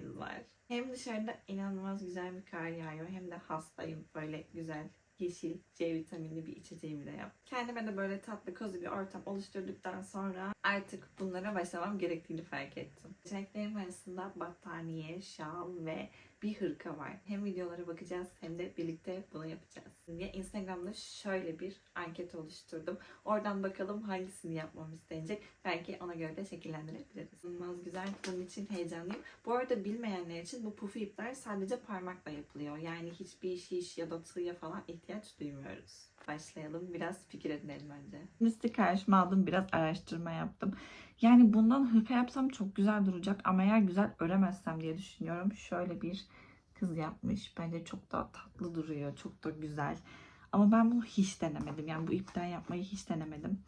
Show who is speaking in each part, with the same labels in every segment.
Speaker 1: var. Hem dışarıda inanılmaz güzel bir kar yağıyor hem de hastayım. Böyle güzel yeşil C vitaminli bir içeceğimi de yap. Kendime de böyle tatlı kozu bir ortam oluşturduktan sonra artık bunlara başlamam gerektiğini fark ettim. Seçeneklerim arasında battaniye, şal ve bir hırka var. Hem videolara bakacağız hem de birlikte bunu yapacağız. Diye Instagram'da şöyle bir anket oluşturdum. Oradan bakalım hangisini yapmam istenecek. Belki ona göre de şekillendirebiliriz. İnanılmaz güzel. Bunun için heyecanlıyım. Bu arada bilmeyenler için bu pufu ipler sadece parmakla yapılıyor. Yani hiçbir şiş ya da tığya falan ihtiyaç duymuyoruz. Başlayalım. Biraz fikir edinelim önce. Misli karşıma aldım. Biraz araştırma yaptım. Yani bundan hırka yapsam çok güzel duracak ama eğer güzel öremezsem diye düşünüyorum. Şöyle bir kız yapmış. Bence çok da tatlı duruyor. Çok da güzel. Ama ben bunu hiç denemedim. Yani bu ipten yapmayı hiç denemedim.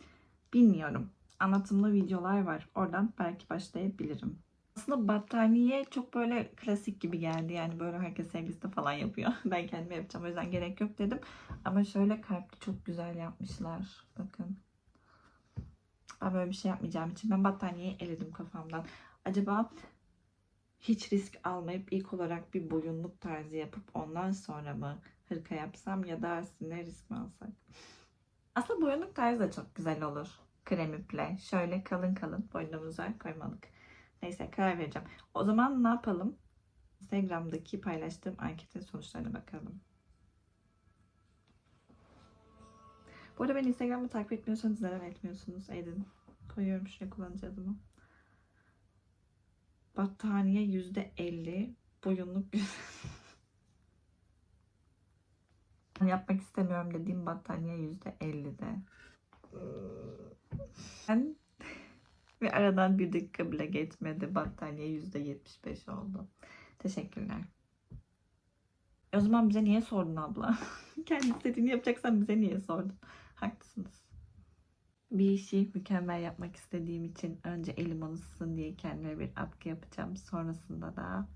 Speaker 1: Bilmiyorum. Anlatımlı videolar var. Oradan belki başlayabilirim. Aslında battaniye çok böyle klasik gibi geldi. Yani böyle herkes sevgilisi falan yapıyor. Ben kendime yapacağım. O yüzden gerek yok dedim. Ama şöyle kalpli çok güzel yapmışlar. Bakın. Böyle bir şey yapmayacağım için ben battaniyeyi eledim kafamdan. Acaba hiç risk almayıp ilk olarak bir boyunluk tarzı yapıp ondan sonra mı hırka yapsam ya da aslında risk mi alsak? Aslında boyunluk tarzı da çok güzel olur. Krem iple. Şöyle kalın kalın boynumuza koymalık. Neyse karar vereceğim. O zaman ne yapalım? Instagram'daki paylaştığım anketin sonuçlarına bakalım. Bu arada beni Instagram'da takip etmiyorsanız neden etmiyorsunuz? Edin. Koyuyorum şuraya kullanıcı adımı. Battaniye yüzde elli. Boyunluk Yapmak istemiyorum dediğim battaniye yüzde ellide. Ben ve aradan bir dakika bile geçmedi. Battaniye yüzde yetmiş beş oldu. Teşekkürler. E o zaman bize niye sordun abla? Kendi istediğini yapacaksan bize niye sordun? Haklısınız. Bir işi mükemmel yapmak istediğim için önce elim alışsın diye kendime bir atkı yapacağım. Sonrasında da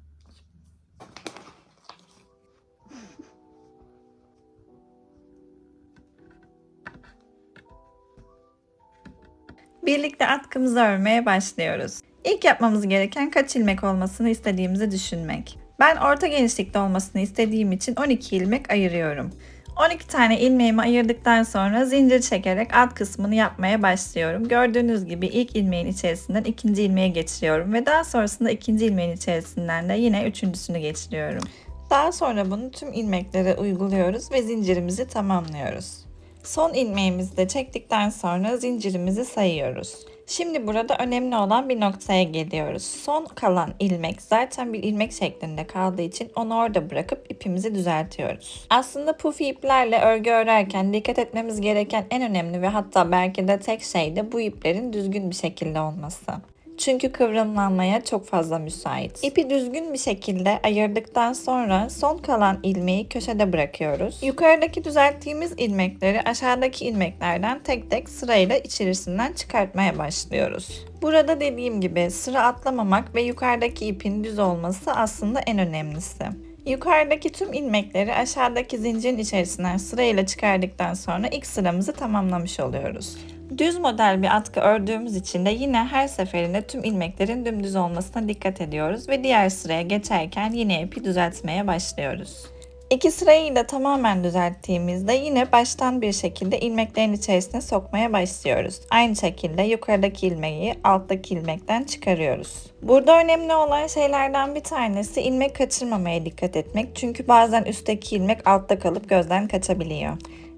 Speaker 1: Birlikte atkımızı örmeye başlıyoruz. İlk yapmamız gereken kaç ilmek olmasını istediğimizi düşünmek. Ben orta genişlikte olmasını istediğim için 12 ilmek ayırıyorum. 12 tane ilmeğimi ayırdıktan sonra zincir çekerek alt kısmını yapmaya başlıyorum. Gördüğünüz gibi ilk ilmeğin içerisinden ikinci ilmeğe geçiriyorum ve daha sonrasında ikinci ilmeğin içerisinden de yine üçüncüsünü geçiriyorum. Daha sonra bunu tüm ilmeklere uyguluyoruz ve zincirimizi tamamlıyoruz. Son ilmeğimizi de çektikten sonra zincirimizi sayıyoruz. Şimdi burada önemli olan bir noktaya geliyoruz. Son kalan ilmek zaten bir ilmek şeklinde kaldığı için onu orada bırakıp ipimizi düzeltiyoruz. Aslında pufi iplerle örgü örerken dikkat etmemiz gereken en önemli ve hatta belki de tek şey de bu iplerin düzgün bir şekilde olması. Çünkü kıvrımlanmaya çok fazla müsait. İpi düzgün bir şekilde ayırdıktan sonra son kalan ilmeği köşede bırakıyoruz. Yukarıdaki düzelttiğimiz ilmekleri aşağıdaki ilmeklerden tek tek sırayla içerisinden çıkartmaya başlıyoruz. Burada dediğim gibi sıra atlamamak ve yukarıdaki ipin düz olması aslında en önemlisi. Yukarıdaki tüm ilmekleri aşağıdaki zincirin içerisinden sırayla çıkardıktan sonra ilk sıramızı tamamlamış oluyoruz. Düz model bir atkı ördüğümüz için de yine her seferinde tüm ilmeklerin dümdüz olmasına dikkat ediyoruz ve diğer sıraya geçerken yine ipi düzeltmeye başlıyoruz. İki sırayı da tamamen düzelttiğimizde yine baştan bir şekilde ilmeklerin içerisine sokmaya başlıyoruz. Aynı şekilde yukarıdaki ilmeği alttaki ilmekten çıkarıyoruz. Burada önemli olan şeylerden bir tanesi ilmek kaçırmamaya dikkat etmek. Çünkü bazen üstteki ilmek altta kalıp gözden kaçabiliyor.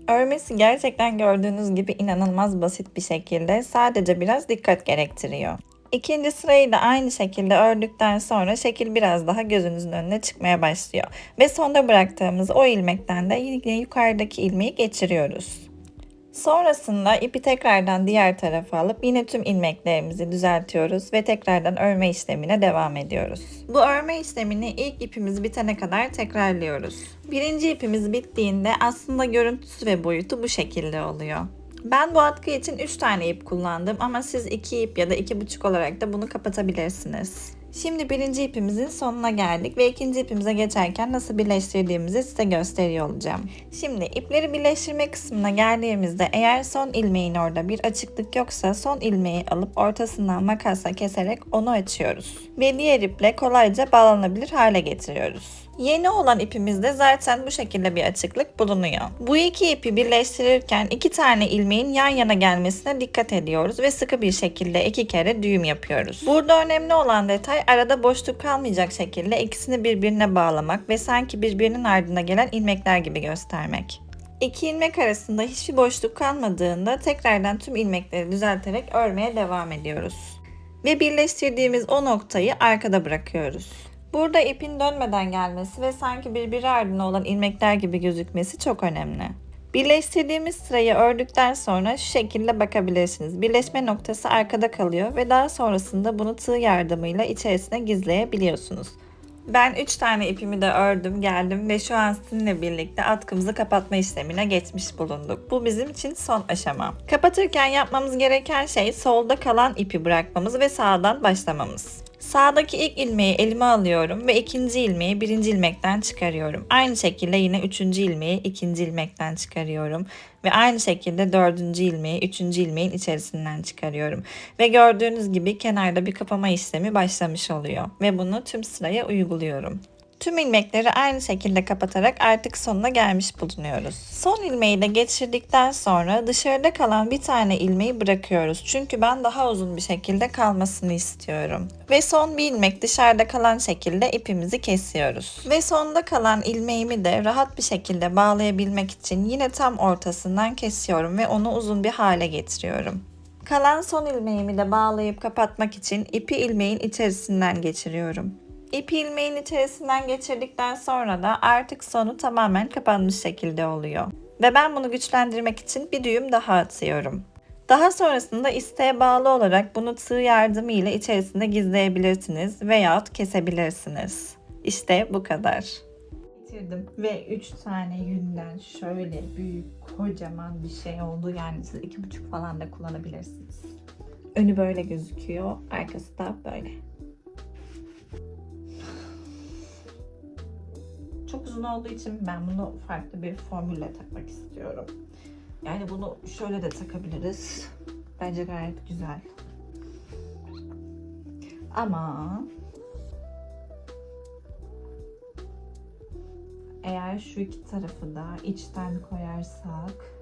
Speaker 1: Örmesi gerçekten gördüğünüz gibi inanılmaz basit bir şekilde sadece biraz dikkat gerektiriyor. İkinci sırayı da aynı şekilde ördükten sonra şekil biraz daha gözünüzün önüne çıkmaya başlıyor. Ve sonda bıraktığımız o ilmekten de yine yukarıdaki ilmeği geçiriyoruz. Sonrasında ipi tekrardan diğer tarafa alıp yine tüm ilmeklerimizi düzeltiyoruz ve tekrardan örme işlemine devam ediyoruz. Bu örme işlemini ilk ipimiz bitene kadar tekrarlıyoruz. Birinci ipimiz bittiğinde aslında görüntüsü ve boyutu bu şekilde oluyor. Ben bu atkı için 3 tane ip kullandım ama siz 2 ip ya da 2,5 olarak da bunu kapatabilirsiniz. Şimdi birinci ipimizin sonuna geldik ve ikinci ipimize geçerken nasıl birleştirdiğimizi size gösteriyor olacağım. Şimdi ipleri birleştirme kısmına geldiğimizde eğer son ilmeğin orada bir açıklık yoksa son ilmeği alıp ortasından makasla keserek onu açıyoruz. Ve diğer iple kolayca bağlanabilir hale getiriyoruz. Yeni olan ipimizde zaten bu şekilde bir açıklık bulunuyor. Bu iki ipi birleştirirken iki tane ilmeğin yan yana gelmesine dikkat ediyoruz ve sıkı bir şekilde iki kere düğüm yapıyoruz. Burada önemli olan detay arada boşluk kalmayacak şekilde ikisini birbirine bağlamak ve sanki birbirinin ardına gelen ilmekler gibi göstermek. İki ilmek arasında hiçbir boşluk kalmadığında tekrardan tüm ilmekleri düzelterek örmeye devam ediyoruz. Ve birleştirdiğimiz o noktayı arkada bırakıyoruz. Burada ipin dönmeden gelmesi ve sanki birbiri ardına olan ilmekler gibi gözükmesi çok önemli. Birleştirdiğimiz sırayı ördükten sonra şu şekilde bakabilirsiniz. Birleşme noktası arkada kalıyor ve daha sonrasında bunu tığ yardımıyla içerisine gizleyebiliyorsunuz. Ben 3 tane ipimi de ördüm geldim ve şu an sizinle birlikte atkımızı kapatma işlemine geçmiş bulunduk. Bu bizim için son aşama. Kapatırken yapmamız gereken şey solda kalan ipi bırakmamız ve sağdan başlamamız. Sağdaki ilk ilmeği elime alıyorum ve ikinci ilmeği birinci ilmekten çıkarıyorum. Aynı şekilde yine üçüncü ilmeği ikinci ilmekten çıkarıyorum. Ve aynı şekilde dördüncü ilmeği üçüncü ilmeğin içerisinden çıkarıyorum. Ve gördüğünüz gibi kenarda bir kapama işlemi başlamış oluyor. Ve bunu tüm sıraya uyguluyorum. Tüm ilmekleri aynı şekilde kapatarak artık sonuna gelmiş bulunuyoruz. Son ilmeği de geçirdikten sonra dışarıda kalan bir tane ilmeği bırakıyoruz. Çünkü ben daha uzun bir şekilde kalmasını istiyorum. Ve son bir ilmek dışarıda kalan şekilde ipimizi kesiyoruz. Ve sonda kalan ilmeğimi de rahat bir şekilde bağlayabilmek için yine tam ortasından kesiyorum ve onu uzun bir hale getiriyorum. Kalan son ilmeğimi de bağlayıp kapatmak için ipi ilmeğin içerisinden geçiriyorum. İpi ilmeğin içerisinden geçirdikten sonra da artık sonu tamamen kapanmış şekilde oluyor. Ve ben bunu güçlendirmek için bir düğüm daha atıyorum. Daha sonrasında isteğe bağlı olarak bunu tığ yardımı ile içerisinde gizleyebilirsiniz veyahut kesebilirsiniz. İşte bu kadar. Bitirdim ve 3 tane yünden şöyle büyük kocaman bir şey oldu. Yani siz 2,5 falan da kullanabilirsiniz. Önü böyle gözüküyor, arkası da böyle. Çok uzun olduğu için ben bunu farklı bir formülle takmak istiyorum. Yani bunu şöyle de takabiliriz. Bence gayet güzel. Ama eğer şu iki tarafı da içten koyarsak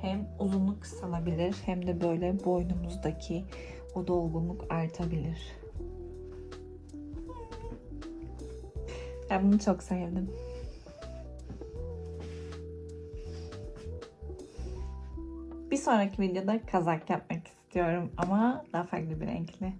Speaker 1: hem uzunluk kısalabilir hem de böyle boynumuzdaki o dolgunluk artabilir. Ben bunu çok sevdim. Bir sonraki videoda kazak yapmak istiyorum ama daha farklı bir renkli.